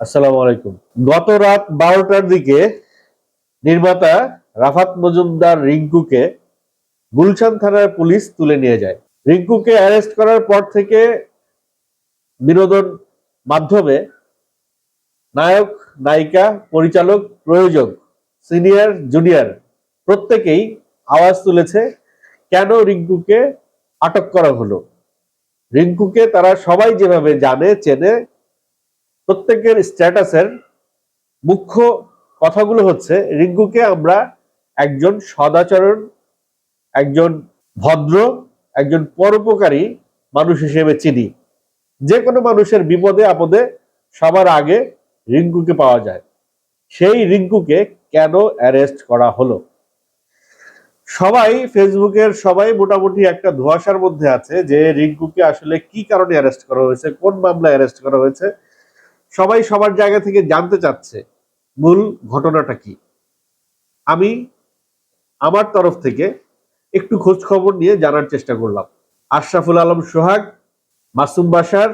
আসসালামু আলাইকুম। গত রাত বারোটার দিকে নির্মাতা রাফাত মজুমদার রিঙ্কুকে গুলশান থানার পুলিশ তুলে নিয়ে যায়। রিঙ্কুকে অ্যারেস্ট করার পর থেকে বিনোদন মাধ্যমে নায়ক, নায়িকা, পরিচালক, প্রয়োজক, সিনিয়র, জুনিয়র প্রত্যেকেই আওয়াজ তুলেছে, কেন রিঙ্কুকে আটক করা হলো? রিঙ্কুকে তারা সবাই যেভাবে জানে, চেনে প্রত্যেকের স্ট্যাটাসের মুখ্য কথাগুলো হচ্ছে, রিঙ্কুকে আমরা একজন সদাচরণ, একজন ভদ্র, একজন পরোপকারী মানুষ হিসেবে চিনি। যে কোনো মানুষের বিপদে আপদে সবার আগে রিঙ্কুকে পাওয়া যায়। সেই রিঙ্কুকে কেন অ্যারেস্ট করা হলো? সবাই, ফেসবুকের সবাই মোটামুটি একটা ধোঁয়াশার মধ্যে আছে যে রিঙ্কুকে আসলে কি কারণে অ্যারেস্ট করা হয়েছে, কোন মামলায় অ্যারেস্ট করা হয়েছে সবাই সবার জায়গা থেকে জানতে চাচ্ছে মূল ঘটনাটা কি। আমি আমার তরফ থেকে একটু খোঁজ খবর নিয়ে জানার চেষ্টা করলাম। আশরাফুল আলম, সোহাগ, মাসুম বাসার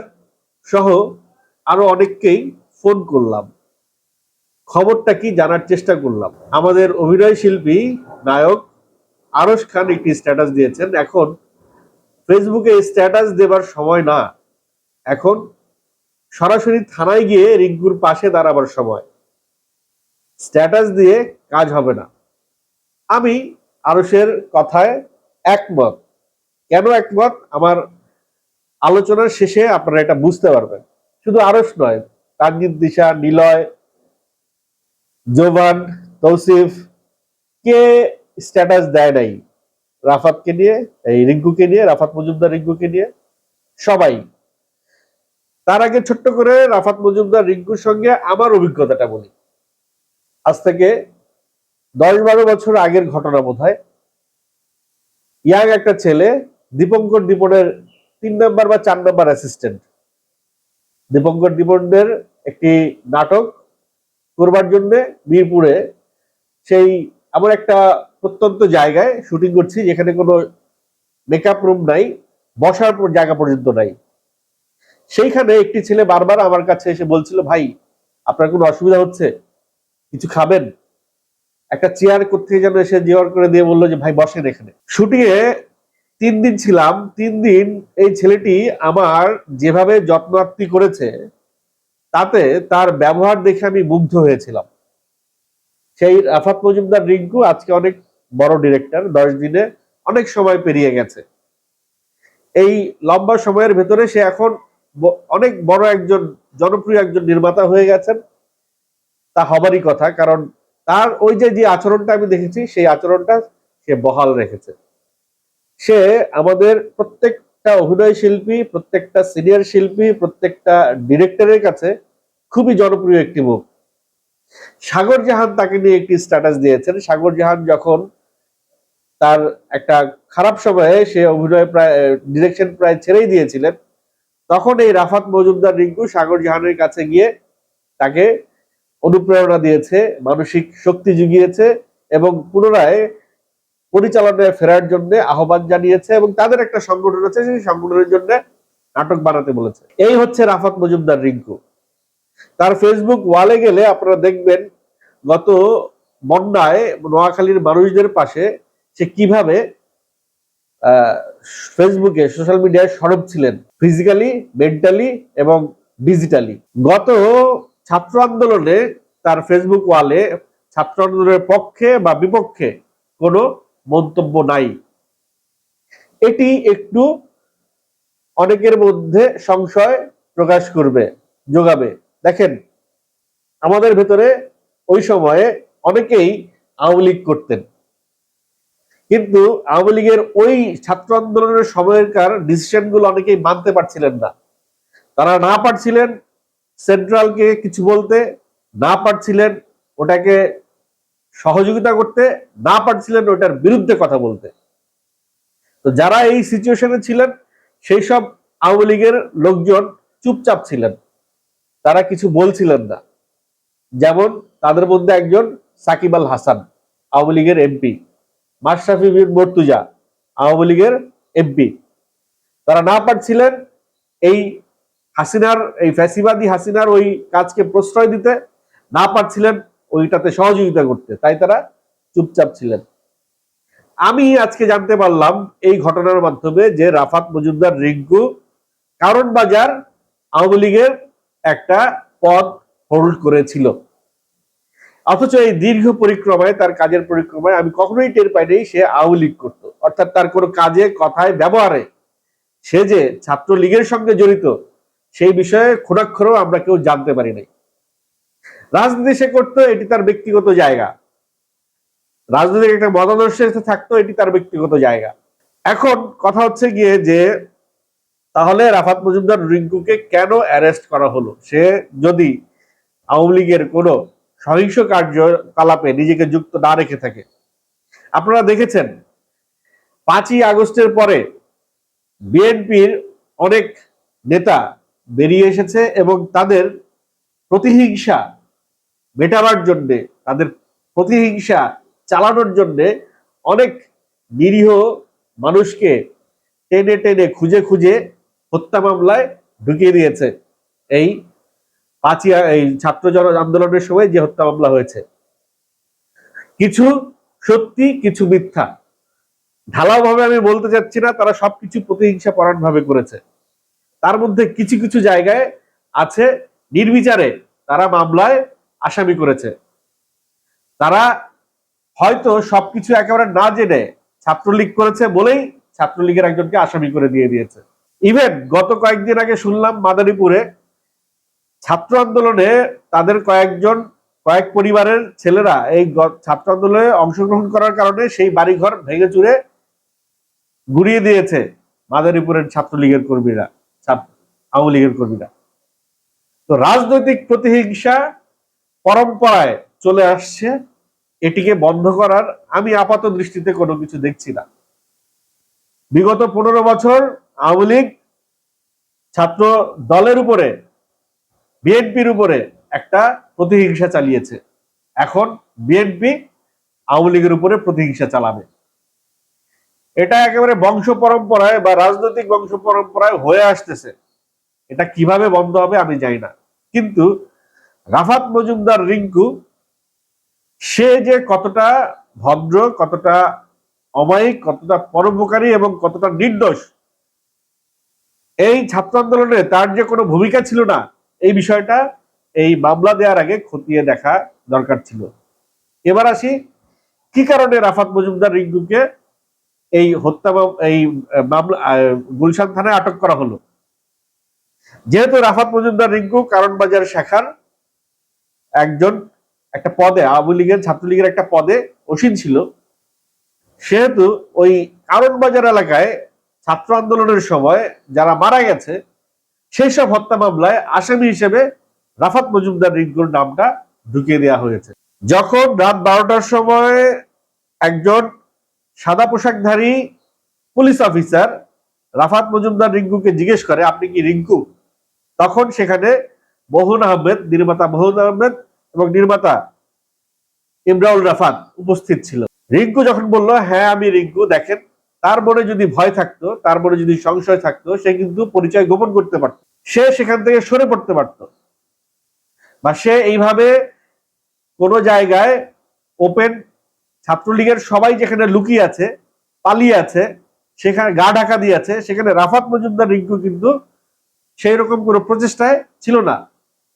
সহ আরও অনেককেই ফোন করলাম। খবরটা কি জানার চেষ্টা করলাম। আমাদের অভিনয় শিল্পী নায়ক আরশ খান একটি স্ট্যাটাস দিয়েছেন, এখন ফেসবুকে স্ট্যাটাস দেবার সময় না। এখন সরাসরি থানায় গিয়ে রিঙ্কুর পাশে দাঁড়াবার সময়। স্ট্যাটাস দিয়ে কাজ হবে না। আমি আরসের কথায় একমত। কেন একমত? আমার আলোচনার শেষে আপনারা এটা বুঝতে পারবেন। শুধু আরস নয়, তানজিদ, দিশা, নিলয়, জোবান, তৌসিফ, কে স্ট্যাটাস দেয় নাই? রাফাতকে নিয়ে, এই রিঙ্কুকে নিয়ে, রাফাত মজুমদার রিঙ্কুকে নিয়ে, সবাই তার আগে ছোট্ট করে রাফাত মজুমদার রিঙ্কুর সঙ্গে আমার অভিজ্ঞতাটা বলি। আজ থেকে দশ বারো বছর আগের ঘটনা বোধ হয় ইয়াং একটা ছেলে, দীপঙ্কর দীপনের তিন নম্বর বা চার নম্বর অ্যাসিস্ট্যান্ট দীপঙ্কর দীপনের একটি নাটক করবার জন্যে মিরপুরে সেই আমার একটা প্রত্যন্ত জায়গায় শুটিং করছি, যেখানে কোনো মেকআপ রুম নাই, বসার জায়গা পর্যন্ত নাই। সেইখানে একটি ছেলে বারবার আমার কাছে এসে বলছিল, ভাই, আপনার কোনো অসুবিধা হচ্ছে? কিছু খাবেন? একটা চেয়ার করতে যেন এসে জোয়ার করে দিয়ে বলল যে, ভাই, বসেন এখানে। শুটিং এ তিন দিন ছিলাম, তিন দিন এই ছেলেটি আমার যেভাবে যত্নার্থী করেছে, তাতে তার ব্যবহার দেখে আমি মুগ্ধ হয়েছিলাম। সেই রাফাত মজুমদার রিঙ্কু আজকে অনেক বড় ডিরেক্টর, দশ দিনে অনেক সময় পেরিয়ে গেছে। এই লম্বা সময়ের ভেতরে সে এখন অনেক বড় একজন, জনপ্রিয় একজন নির্মাতা হয়ে গেছেন। তা হবারই কথা, কারণ তার ওই যে যে আচরণটা আমি দেখেছি, সেই আচরণটা সে বহাল রেখেছে। সে আমাদের প্রত্যেকটা অভিনয় শিল্পী, প্রত্যেকটা সিনিয়র শিল্পী, প্রত্যেকটা ডিরেক্টরের কাছে খুবই জনপ্রিয় একটি মুখ। সাগর জাহান তাকে নিয়ে একটি স্ট্যাটাস দিয়েছেন। সাগর জাহান যখন তার একটা খারাপ সময়ে সে অভিনয় প্রায়, ডিরেকশন প্রায় ছেড়েই দিয়েছিলেন তখন এই রাফাত মজুমদার রিঙ্কু সাগর জাহানের কাছে গিয়ে তাকে অনুপ্রেরণা দিয়েছে, মানসিক শক্তি জুগিয়েছে এবং পুনরায় পরিচালনায় ফেরার জন্য আহ্বান জানিয়েছে এবং তাদের একটা সংগঠন আছে, সেই সংগঠনের জন্য নাটক বানাতে বলেছে। এই হচ্ছে রাফাত মজুমদার রিঙ্কু। তার ফেসবুক ওয়ালে গেলে আপনারা দেখবেন গত বন্যায় নোয়াখালীর মানুষদের পাশে সে কীভাবে ফেসবুকে সোশ্যাল মিডিয়ায় সরব ছিলেন ফিজিক্যালি মেন্টালি এবং ডিজিটালি গত ছাত্র আন্দোলনে তার ফেসবুক ওয়ালে ছাত্র আন্দোলনের পক্ষে বা বিপক্ষে কোনো মন্তব্য নাই। এটি একটু অনেকের মধ্যে সংশয় প্রকাশ করবে, যোগাবে। দেখেন, আমাদের ভেতরে ওই সময়ে অনেকেই আওয়ামী লীগ করতেন। কিন্তু আওয়ামী লীগের ওই ছাত্র আন্দোলনের সময়কার ডিসিশনগুলো অনেকেই মানতে পারছিলেন না। তারা না পারছিলেন সেন্ট্রালকে কিছু বলতে, না পারছিলেন ওটাকে সহযোগিতা করতে, না পারছিলেন ওটার বিরুদ্ধে কথা বলতে। তো যারা এই সিচুয়েশনে ছিলেন, সেই সব আওয়ামী লীগের লোকজন চুপচাপ ছিলেন। তারা কিছু বলছিলেন না। যেমন তাদের মধ্যে একজন সাকিব আল হাসান, আওয়ামী লীগের এমপি মাশরাফি বিন মর্তুজা, আওয়ামী লীগের এমপি তারা না পারছিলেন এই হাসিনার, এই ফ্যাসিবাদী হাসিনার ওই কাজকে প্রশ্রয় দিতে, না পারছিলেন ওইটাতে সহযোগিতা করতে, তাই তারা চুপচাপ ছিলেন। আমি আজকে জানতে পারলাম এই ঘটনার মাধ্যমে যে রাফাত মজুমদার রিঙ্কু কারণ বাজার আওয়ামী লীগের একটা পদ হোল্ড করেছিল। অথচ এই দীর্ঘ পরিক্রমায়, তার কাজের পরিক্রমায় আমি কখনোই টের পাইনি সে আওয়ামী লীগ করতো। অর্থাৎ তার কোনো কাজে, কথায়, ব্যবহারে সে যে ছাত্র লীগের সঙ্গে জড়িত, সেই বিষয়ে খোরাক্ষরও আমরা কেউ জানতে পারি নাই। রাজনীতি সে করতো, এটি তার ব্যক্তিগত জায়গা। রাজনৈতিক একটা মতাদর্শের থাকতো, এটি তার ব্যক্তিগত জায়গা। এখন কথা হচ্ছে গিয়ে যে, তাহলে রাফাত মজুমদার রিঙ্কুকে কেন অ্যারেস্ট করা হলো? সে যদি আওয়ামী লীগের কোনো সহিংস কার্যকলাপে নিজেকে যুক্ত না রেখে থাকে। আপনারা দেখেছেন, পাঁচই আগস্টের পরে বিএনপির অনেক নেতা বেরিয়ে এসেছে এবং তাদের প্রতিহিংসা মেটাবার জন্য, তাদের প্রতিহিংসা চালানোর জন্য অনেক নিরীহ মানুষকে টেনে টেনে খুঁজে খুঁজে হত্যা মামলায় ঢুকিয়ে দিয়েছে এই পাঁচই, এই ছাত্র জন আন্দোলনের সময় যে হত্যা মামলা হয়েছে। কিছু সত্যি, কিছু মিথ্যা। ঢালাও ভাবে আমি বলতে চাচ্ছি না, তারা সবকিছু প্রতিহিংসা পরায়ণ ভাবে করেছে। তার মধ্যে কিছু কিছু জায়গায় আছে, নির্বিচারে তারা মামলায় আসামি করেছে। তারা হয়তো সবকিছু একেবারে না জেনে ছাত্রলীগ করেছে বলেই ছাত্রলীগের একজনকে আসামি করে দিয়ে দিয়েছে। ইভেন গত কয়েকদিন আগে শুনলাম মাদারীপুরে ছাত্র আন্দোলনে তাদের কয়েকজন, কয়েক পরিবারের ছেলেরা এই ছাত্র আন্দোলনে অংশগ্রহণ করার কারণে সেই বাড়িঘর ভেঙে চুরে গুড়িয়ে দিয়েছে মাদারীপুরের ছাত্রলীগের কর্মীরা আওয়ামী লীগের কর্মীরা। তো রাজনৈতিক প্রতিহিংসা পরম্পরায় চলে আসছে। এটিকে বন্ধ করার আমি আপাত দৃষ্টিতে কোনো কিছু দেখছি না। বিগত পনেরো বছর আওয়ামী লীগ ছাত্র দলের উপরে বিএনপির উপরে একটা প্রতিহিংসা চালিয়েছে। এখন বিএনপি আওয়ামী লীগের উপরে প্রতিহিংসা চালাবে। এটা একেবারে বংশ পরম্পরায় বা রাজনৈতিক বংশ পরম্পরায় হয়ে আসতেছে। এটা কীভাবে বন্ধ হবে আমি জানি না। কিন্তু রাফাত মজুমদার রিঙ্কু, সে যে কতটা ভদ্র, কতটা অমায়িক, কতটা পরোপকারী এবং কতটা নির্দোষ, এই ছাত্র আন্দোলনে তার যে কোনো ভূমিকা ছিল না এই বিষয়টা এই মামলা দেওয়ার আগে খতিয়ে দেখা দরকার ছিল। এবার আসি, কি কারণে রাফাত মজুমদার রিঙ্কুকে এই হত্যা এই মামলা গুলশান থানায় আটক করা হলো? যেহেতু রাফাত মজুমদার রিঙ্কু কারণ বাজার শাখার একজন, একটা পদে, আওয়ামী লীগের ছাত্রলীগের একটা পদে অসীন ছিল, সেহেতু ওই কারণ বাজার এলাকায় ছাত্র আন্দোলনের সময় যারা মারা গেছে সেই সব হত্যা মামলায় আসামি হিসেবে রাফাত মজুমদার রিঙ্কুর নামটা ঢুকিয়ে দেওয়া হয়েছে। যখন রাত বারোটার সময় একজন সাদা পোশাকধারী পুলিশ অফিসার রাফাত মজুমদার রিঙ্কুকে জিজ্ঞেস করে, আপনি কি রিঙ্কু? তখন সেখানে মোহন আহমেদ, নির্মাতা মোহন আহমেদ এবং নির্মাতা ইমরাউল রাফাত উপস্থিত ছিল। রিঙ্কু যখন বলল হ্যাঁ আমি রিঙ্কু, দেখেন, তার মনে যদি ভয় থাকতো, তার মনে যদি সংশয় থাকতো, সে কিন্তু পরিচয় গোপন করতে পারত। সে সেখান থেকে সরে পড়তে পারত। বা সে এইভাবে কোন জায়গায় ওপেন ছাত্রলীগের সবাই যেখানে লুকিয়ে আছে, পালিয়ে আছে, সেখানে গা ঢাকা দিয়ে আছে, সেখানে রাফাত মজুমদার রিঙ্কু কিন্তু সেই রকম কোনো প্রচেষ্টায় ছিল না।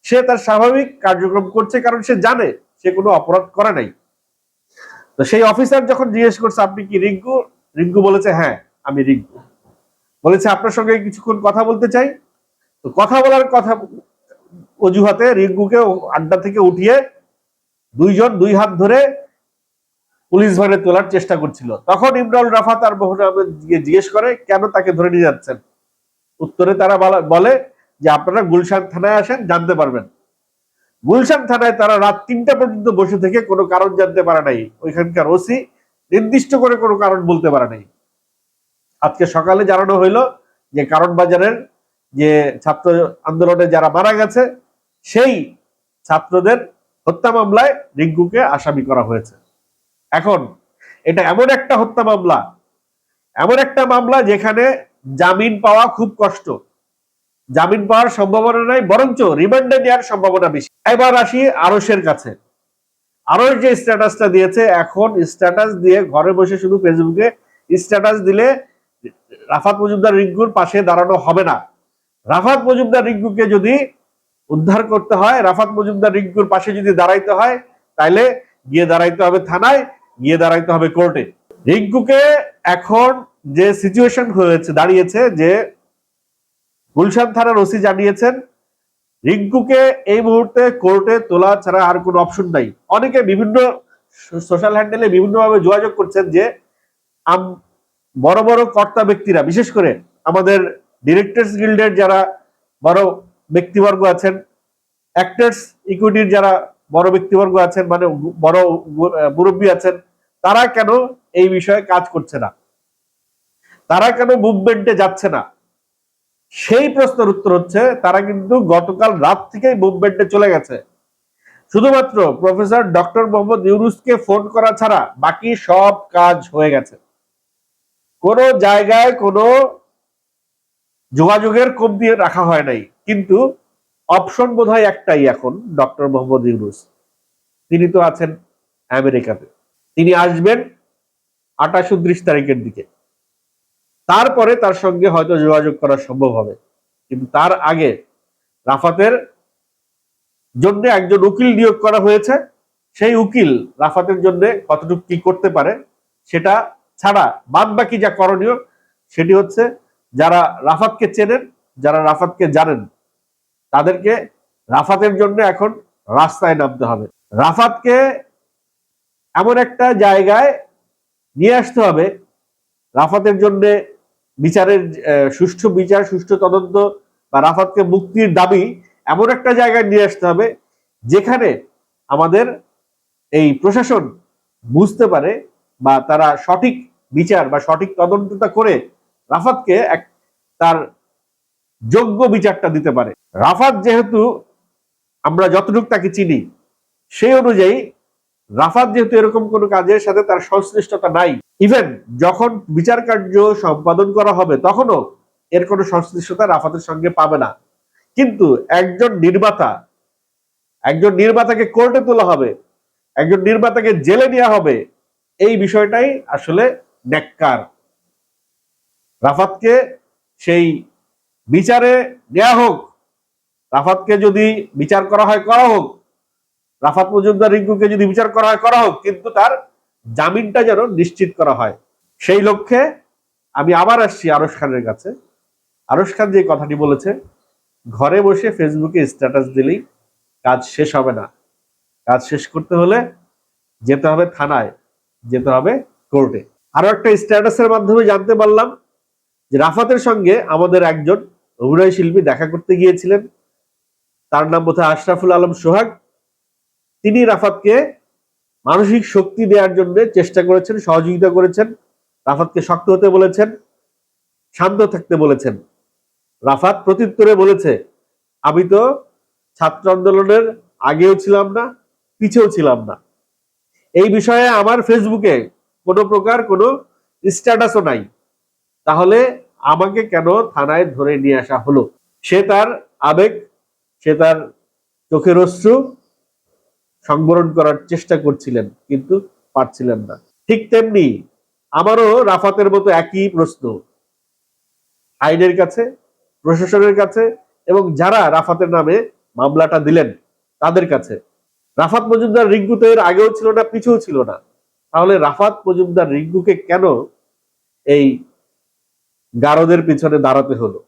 সে তার স্বাভাবিক কার্যক্রম করছে কারণ সে জানে সে কোনো অপরাধ করে নাই। তো সেই অফিসার যখন জিজ্ঞেস করছে, আপনি কি রিঙ্কু? রিঙ্কু বলেছে হ্যাঁ আমি রিঙ্কু। বলেছে, আপনার সঙ্গে কিছুক্ষণ কথা বলতে চাই। তো কথা বলার কথা অজুহাতে রিঙ্কুকে আড্ডা থেকে উঠিয়ে দুইজন দুই হাত ধরে পুলিশ ভ্যানে তোলার চেষ্টা করছিল। তখন আর মোহন আহমেদ জিজ্ঞেস করে, কেন তাকে ধরে নিয়ে যাচ্ছেন? উত্তরে তারা বলে যে, আপনারা গুলশান থানায় আসেন, জানতে পারবেন। গুলশান থানায় তারা রাত তিনটা পর্যন্ত বসে থেকে কোনো কারণ জানতে পারে নাই। ওইখানকার ওসি নির্দিষ্ট করে কোনো কারণ বলতে পারে নাই। আজকে সকালে জানানো হইল যে, কারণ বাজারের যে ছাত্র আন্দোলনে যারা মারা গেছে, সেই ছাত্রদের হত্যা মামলায় রিঙ্কুকে আসামি করা হয়েছে। এখন, এটা এমন একটা হত্যা মামলা, এমন একটা মামলা যেখানে জামিন পাওয়া খুব কষ্ট। জামিন পাওয়ার সম্ভাবনা নাই, বরঞ্চ রিমান্ডে নেওয়ার সম্ভাবনা বেশি। এবার আসি আরসের কাছে। আরস যে স্ট্যাটাসটা দিয়েছে, এখন স্ট্যাটাস দিয়ে ঘরে বসে শুধু ফেসবুকে স্ট্যাটাস দিলে রাফাত মজুমদার রিঙ্কুর পাশে দাঁড়ানো হবে না। রাফাত মজুমদার রিঙ্কুকে যদি উদ্ধার করতে হয়, রাফাত মজুমদার রিঙ্কুর পাশে যদি দাঁড়াইতে হয়, তাইলে গিয়ে দাঁড়াইতে হবে থানায়, গিয়ে দাঁড়াইতে হবে কোর্টে। রিঙ্কুকে এখন যে সিচুয়েশন হয়েছে, দাঁড়িয়েছে, যে গুলশান থানার ওসি জানিয়েছেন, রিঙ্কুকে এই মুহূর্তে কোর্টে তোলা ছাড়া আর কোনো অপশন নাই। অনেকে বিভিন্ন সোশ্যাল হ্যান্ডেলে বিভিন্নভাবে যোগাযোগ করছেন যে বড় বড় কর্তা ব্যক্তিরা, বিশেষ করে আমাদের ডিরেক্টরস গিল্ডের যারা বড় ব্যক্তিবর্গ আছেন অ্যাক্টার্স ইকুইটির যারা বড় ব্যক্তিবর্গ আছেন মানে বড় মুরব্বী আছেন, তারা কেন এই বিষয়ে কাজ করছে না? তারা কেন মুভমেন্টে যাচ্ছে না? সেই প্রশ্নের উত্তর হচ্ছে, তারা কিন্তু গতকাল রাত থেকেই মুভমেন্টে চলে গেছে। শুধুমাত্র প্রফেসর ডক্টর মোহাম্মদ ইউনুসকে ফোন করা ছাড়া বাকি সব কাজ হয়ে গেছে। কোনো জায়গায় কোনো যোগাযোগের কম দিয়ে রাখা হয় নাই। কিন্তু অপশন বোধ একটাই এখন, ডক্টর মোহাম্মদ ইউনুস। তিনি তো আছেন আমেরিকাতে। তিনি আসবেন আঠাশ উনত্রিশ তারিখের দিকে। তারপরে তার সঙ্গে হয়তো যোগাযোগ করা সম্ভব হবে। কিন্তু তার আগে রাফাতের জন্য একজন উকিল নিয়োগ করা হয়েছে। সেই উকিল রাফাতের জন্য কতটুকু কি করতে পারে, সেটা ছাড়া বাদ বাকি যা করণীয়, সেটি হচ্ছে যারা রাফাতকে চেনেন, যারা রাফাতকে জানেন, তাদেরকে রাফাতের জন্য এখন রাস্তায় নামতে হবে। রাফাতকে এমন একটা জায়গায় নিয়ে আসতে হবে, রাফাতের জন্য বিচারের সুষ্ঠু বিচার, সুষ্ঠু তদন্ত বা রাফাতকে মুক্তির দাবি এমন একটা জায়গায় নিয়ে আসতে হবে, যেখানে আমাদের এই প্রশাসন বুঝতে পারে বা তারা সঠিক বিচার বা সঠিক তদন্তটা করে রাফাতকে এক তার যোগ্য বিচারটা দিতে পারে। রাফাত যেহেতু আমরা যতটুকু তাকে চিনি, সেই অনুযায়ী রাফাত যেহেতু এরকম কোনো কাজের সাথে তার সংশ্লিষ্টতা নাই ইভেন যখন বিচার কার্য সম্পাদন করা হবে তখনও এর কোনো সংশ্লিষ্টতা রাফাতের সঙ্গে পাবে না। কিন্তু একজন নির্মাতা, একজন নির্মাতাকে কোর্টে তোলা হবে, একজন নির্মাতাকে জেলে নেওয়া হবে, এই বিষয়টাই আসলে নেককার রাফাতকে সেই বিচারে নেওয়া হোক, রাফাতকে যদি বিচার করা হয়, করা হোক। রাফাত মজুমদার রিঙ্কুকে যদি বিচার করা হয়, করা হোক, কিন্তু তার জামিনটা যেন নিশ্চিত করা হয়। সেই লক্ষ্যে আমি আবার আসছি আরশ খানের কাছে। আরশ খান যে কথাটি বলেছে, ঘরে বসে ফেসবুকে স্ট্যাটাস দিলেই কাজ শেষ হবে না। কাজ শেষ করতে হলে যেতে হবে থানায়, যেতে হবে কোর্টে। আরও একটা স্ট্যাটাসের মাধ্যমে জানতে পারলাম যে রাফাতের সঙ্গে আমাদের একজন অভিনয় শিল্পী দেখা করতে গিয়েছিলেন। তার নাম বোধহয় আশরাফুল আলম সোহাগ। তিনি রাফাতকে মানসিক শক্তি দেওয়ার জন্য চেষ্টা করেছেন, সহযোগিতা করেছেন, রাফাতকে শক্ত হতে বলেছেন, শান্ত থাকতে বলেছেন। রাফাত প্রত্যুত্তরে বলেছে, আমি তো ছাত্র আন্দোলনের আগেও ছিলাম না, পিছেও ছিলাম না। এই বিষয়ে আমার ফেসবুকে কোনো প্রকার কোনো স্ট্যাটাসও নাই। তাহলে আমাকে কেন থানায় ধরে নিয়ে আসা হলো? সে তার আবেগ, সে তার চোখের অশ্রু সংবরণ করার চেষ্টা করছিলেন, কিন্তু পারছিলেন না। ঠিক তেমনি আমারও রাফাতের মতো একই প্রশ্ন আইনের কাছে, প্রশাসনের কাছে এবং যারা রাফাতের নামে মামলাটা দিলেন, তাদের কাছে। রাফাত মজুমদার রিঙ্কু তো এর আগেও ছিল না, পিছেও ছিল না। তাহলে রাফাত মজুমদার রিঙ্কুকে কেন এই গারদের পিছনে দাঁড়াতে হলো।